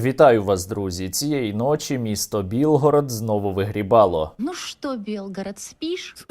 Вітаю вас, друзі! Цієї ночі місто Білгород знову вигрібало. Ну что, Белгород, спишь?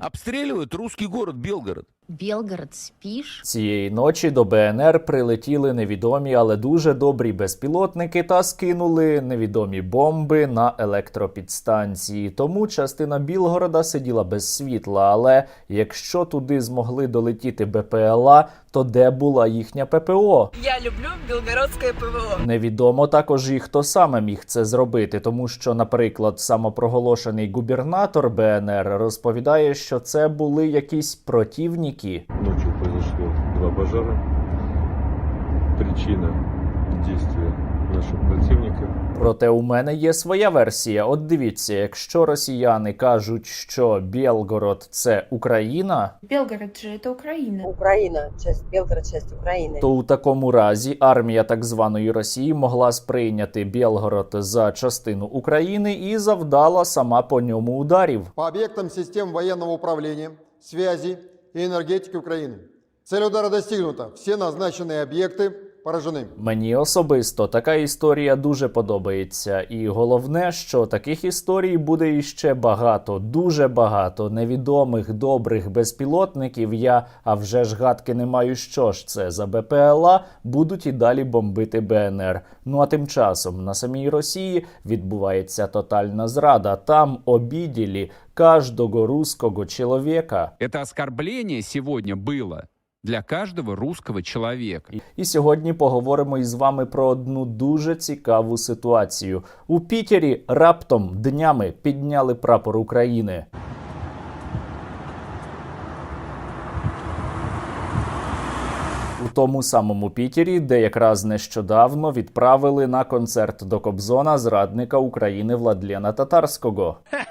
Обстреливают русский город Белгород. Белгород, спишь? Цієї ночі до БНР прилетіли невідомі, але дуже добрі безпілотники та скинули невідомі бомби на електропідстанції. Тому частина Білгорода сиділа без світла. Але якщо туди змогли долетіти БПЛА, то де була їхня ППО? Я люблю белгородское ПВО. Невідомо також і хто саме міг це зробити, тому що, наприклад, самопроголошений губернатор БНР розповідає, що це були якісь противники Ночью произошло два пожара. Причина действия наших противников Проте у мене є своя версія. От дивіться, якщо росіяни кажуть, що Білгород це Україна, Белгород же это Украина. Украина, часть Белгород, часть Украины. то у такому разі армія так званої Росії могла сприйняти Білгород за частину України і завдала сама по ньому ударів. по объектам систем военного управления, связи и энергетики Украины. Цель удара достигнута. Все назначенные объекты поражены. Мені особисто така історія дуже подобається, і головне, що таких історій буде іще багато, дуже багато невідомих добрих безпілотників. Я а вже ж гадки не маю, що ж це за БПЛА, будуть і далі бомбити БНР. Ну а тим часом на самій Росії відбувається тотальна зрада. Там обіділі кожного руського чоловіка. Это оскорбление сегодня было для каждого русского человека. І- І сьогодні поговоримо із вами про одну дуже цікаву ситуацію. У Пітері раптом днями підняли прапор України. У тому самому Пітері, де якраз нещодавно відправили на концерт до Кобзона зрадника України Владлена Татарського.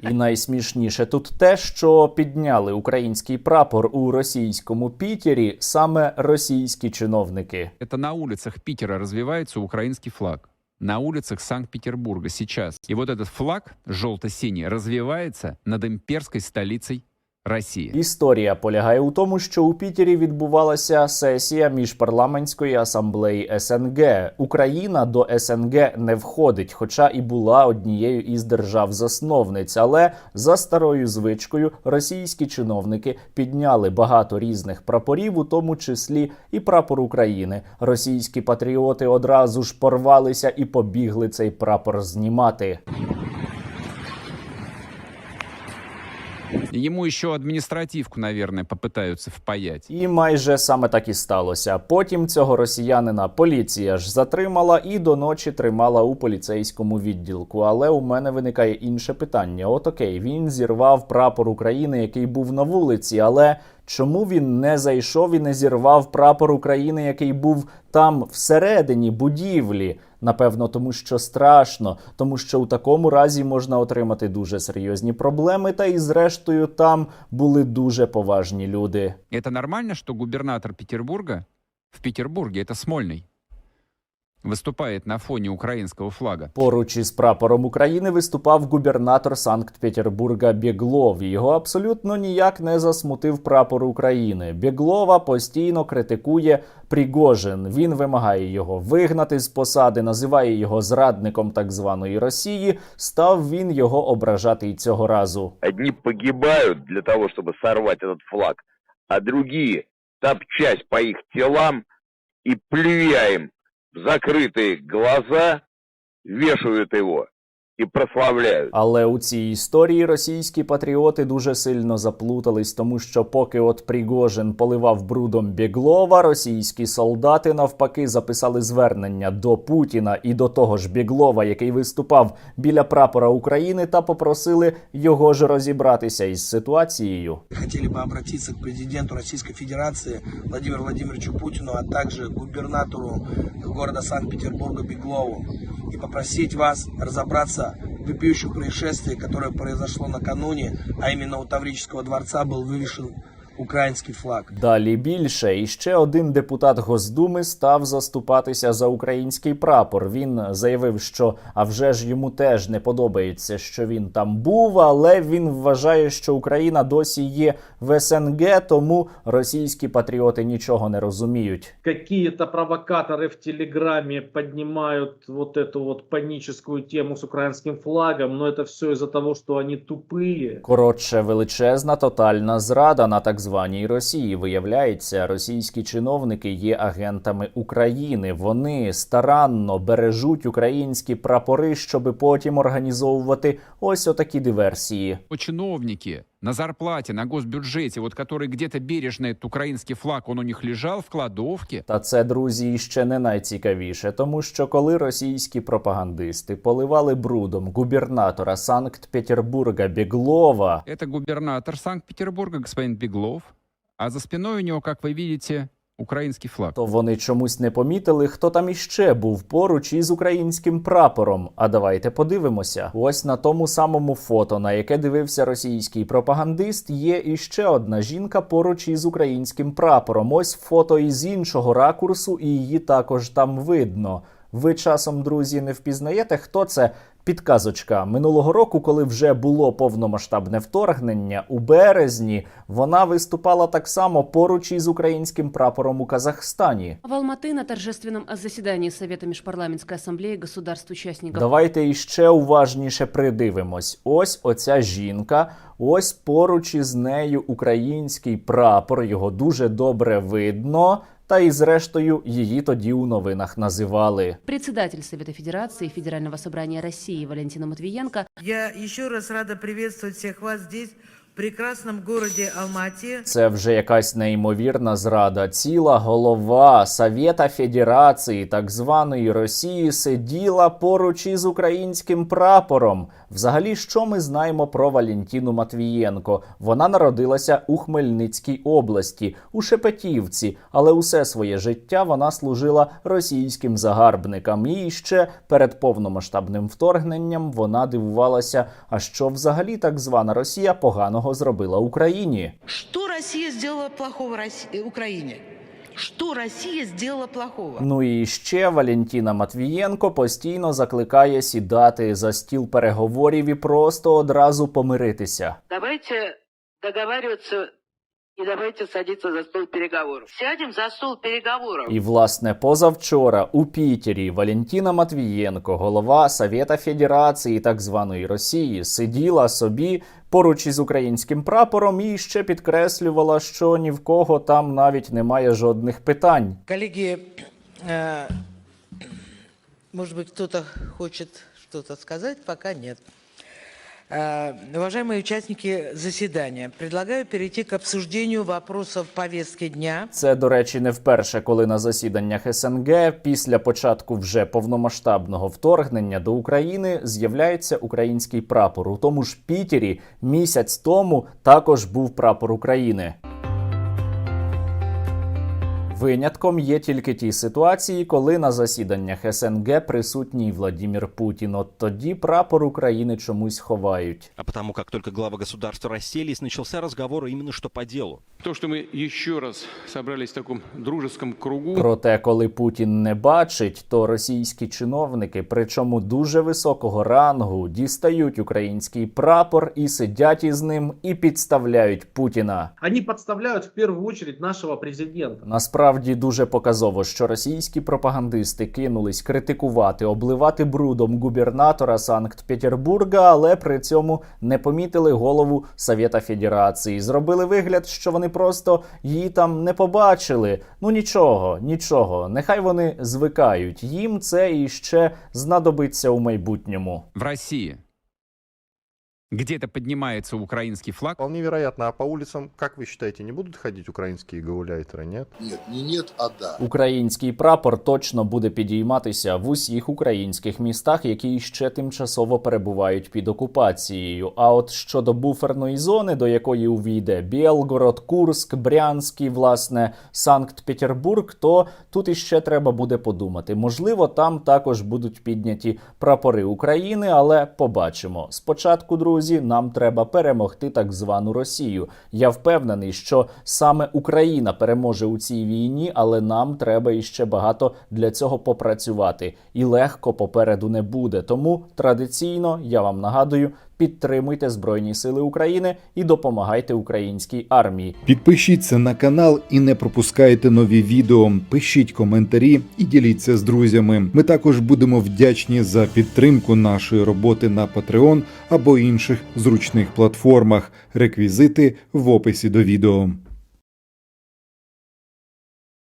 І найсмішніше тут те, що підняли український прапор у російському Пітері саме російські чиновники. Це на вулицях Пітера розвивається український флаг. На улицах Санкт-Петербурга сейчас. И вот этот флаг желто-синий развивается над имперской столицей России. Історія полягає у тому, що у Пітері відбувалася сесія міжпарламентської асамблеї СНГ. Україна до СНГ не входить, хоча і була однією із держав-засновниць. Але за старою звичкою російські чиновники підняли багато різних прапорів, у тому числі і прапор України. Російські патріоти одразу ж порвалися і побігли цей прапор знімати. Ему ще адміністративку, наверное, попытаются впаять. І майже саме так і сталося. Потім цього росіянина поліція ж затримала і до ночі тримала у поліцейському відділку. Але у мене виникає інше питання: от окей, він зірвав прапор України, який був на вулиці, але. Чому він не зайшов і не зірвав прапор України, який був там всередині будівлі? Напевно, тому що страшно, тому що у такому разі можна отримати дуже серйозні проблеми. Та і зрештою там були дуже поважні люди. Это нормально, что губернатор Петербурга в Петербурге, это Смольный, выступает на фоне украинского флага? Поруч із прапором України виступав губернатор Санкт-Петербурга Бєглов. Його абсолютно ніяк не засмутив прапор України. Бєглова постійно критикує Пригожин. Він вимагає його вигнати з посади, називає його зрадником так званої Росії. Став він його ображати й цього разу. Одни погибают для того, чтобы сорвать этот флаг, а другие, топчась по их телам и плюя им в закрытые глаза, вешают его и прославляют. Але у цій історії російські патріоти дуже сильно заплутались, тому що поки от Пригожин поливав брудом Бєглова, російські солдати навпаки записали звернення до Путіна і до того ж Бєглова, який виступав біля прапора України, та попросили його ж розібратися із ситуацією. хотели бы обратиться к президенту Российской Федерации Владимиру Владимировичу Путину, а также губернатору города Санкт-Петербурга Беглову и попросить вас разобраться в вопиющем происшествии, которое произошло накануне, а именно у Таврического дворца был вывешен украинский флаг. Далі більше, і ще один депутат Госдуми став заступатися за український прапор. Він заявив, що а вже ж йому теж не подобається, що він там був, але він вважає, що Україна досі є в СНГ, тому російські патріоти нічого не розуміють. какие-то провокаторы в Телеграме поднимают вот эту вот паническую тему с украинским флагом, но это все из-за того, что они тупые. Коротше, величезна тотальна зрада на так званій Росії. Виявляється, російські чиновники є агентами України. Вони старанно бережуть українські прапори, щоби потім організовувати ось отакі диверсії. Чиновники на зарплате, на госбюджете, вот который где-то бережно этот украинский флаг, он у них лежал в кладовке, Та це, друзі, іще не найцікавіше, тому що коли російські пропагандисти поливали брудом губернатора Санкт-Петербурга Беглова, это губернатор Санкт-Петербурга, господин Беглов, а за спиной у него, как вы видите, украинский флаг. то вони чомусь не помітили, хто там іще був поруч із українським прапором. А давайте подивимося. Ось на тому самому фото, на яке дивився російський пропагандист, є іще одна жінка поруч із українським прапором. Ось фото із іншого ракурсу, і її також там видно. Ви часом, друзі, не впізнаєте, хто це? Підказочка минулого року, коли вже було повномасштабне вторгнення, у березні вона виступала так само поруч із українським прапором у Казахстані. В Алматы на торжественном заседании Совета Межпарламентской ассамблеи государств-участников Давайте іще уважніше придивимось. Ось оця жінка, ось поруч із нею український прапор. Його дуже добре видно. Та і зрештою її тоді у новинах називали. председатель Совета Федерації Федерального собрання Росії Валентина Матвієнка. Я ще раз рада привітати всіх вас здесь, в прекрасном городе Алмате. Це вже якась неймовірна зрада. Ціла голова Совєта Федерації так званої Росії сиділа поруч із українським прапором. Взагалі, що ми знаємо про Валентіну Матвієнко? Вона народилася у Хмельницькій області, у Шепетівці, але усе своє життя вона служила російським загарбникам. І ще перед повномасштабним вторгненням вона дивувалася, а що взагалі так звана Росія поганого зробила Україні. Що Росія зробила плохого Росси- Україні? Що Росія сделала плохого? Ну і ще Валентіна Матвієнко постійно закликає сідати за стіл переговорів і просто одразу помиритися. Давайте договариваться и давайте садиться за стол переговоров. Сядем за стол переговоров. І власне позавчора у Пітері Валентіна Матвієнко, голова Совєта Федерації так званої Росії, сиділа собі поруч із українським прапором і ще підкреслювала, що ні в кого там навіть немає жодних питань. Коллеги, э, может быть, кто-то хочет что-то сказать, пока нет. Э, Уважаемые участники заседания, предлагаю перейти к обсуждению вопросов повестки дня. Це, до речі, не вперше, коли на засіданнях СНГ після початку вже повномасштабного вторгнення до України з'являється український прапор. У тому ж Пітері місяць тому також був прапор України. Винятком є тільки ті ситуації, коли на засіданнях СНГ присутній Владімір Путін. От тоді прапор України чомусь ховають. А потому как только главы государства расселись, начался разговор именно что по делу. То, что мы еще раз собрались в таком дружеском кругу, Проте, коли Путін не бачить, то російські чиновники, причому дуже високого рангу, дістають український прапор і сидять із ним і підставляють Путіна. они подставляют в первую очередь нашего президента. Насправді дуже показово, що російські пропагандисти кинулись критикувати, обливати брудом губернатора Санкт-Петербурга, але при цьому не помітили голову Совєта Федерації. Зробили вигляд, що вони просто її там не побачили. Ну нічого, нічого. Нехай вони звикають. Їм це іще знадобиться у майбутньому. В России где-то поднимается украинский флаг, Вполне вероятно. А по улицам, как вы считаете, не будут ходить украинские гауляйтеры, нет? Нет, не нет, а да. Український прапор точно буде підійматися в усіх українських містах, які ще тимчасово перебувають під окупацією. А от щодо буферної зони, до якої увійде Білгород, Курск, Брянськ і, власне Санкт-Петербург, то тут іще треба буде подумати. Можливо, там також будуть підняті прапори України, але побачимо. Спочатку, друзі. Друзі, нам треба перемогти так звану Росію. Я впевнений, що саме Україна переможе у цій війні, але нам треба іще багато для цього попрацювати. І легко попереду не буде. Тому традиційно я вам нагадую. Підтримуйте Збройні Сили України і допомагайте українській армії. Підпишіться на канал і не пропускайте нові відео. Пишіть коментарі і діліться з друзями. Ми також будемо вдячні за підтримку нашої роботи на Patreon або інших зручних платформах. Реквізити в описі до відео.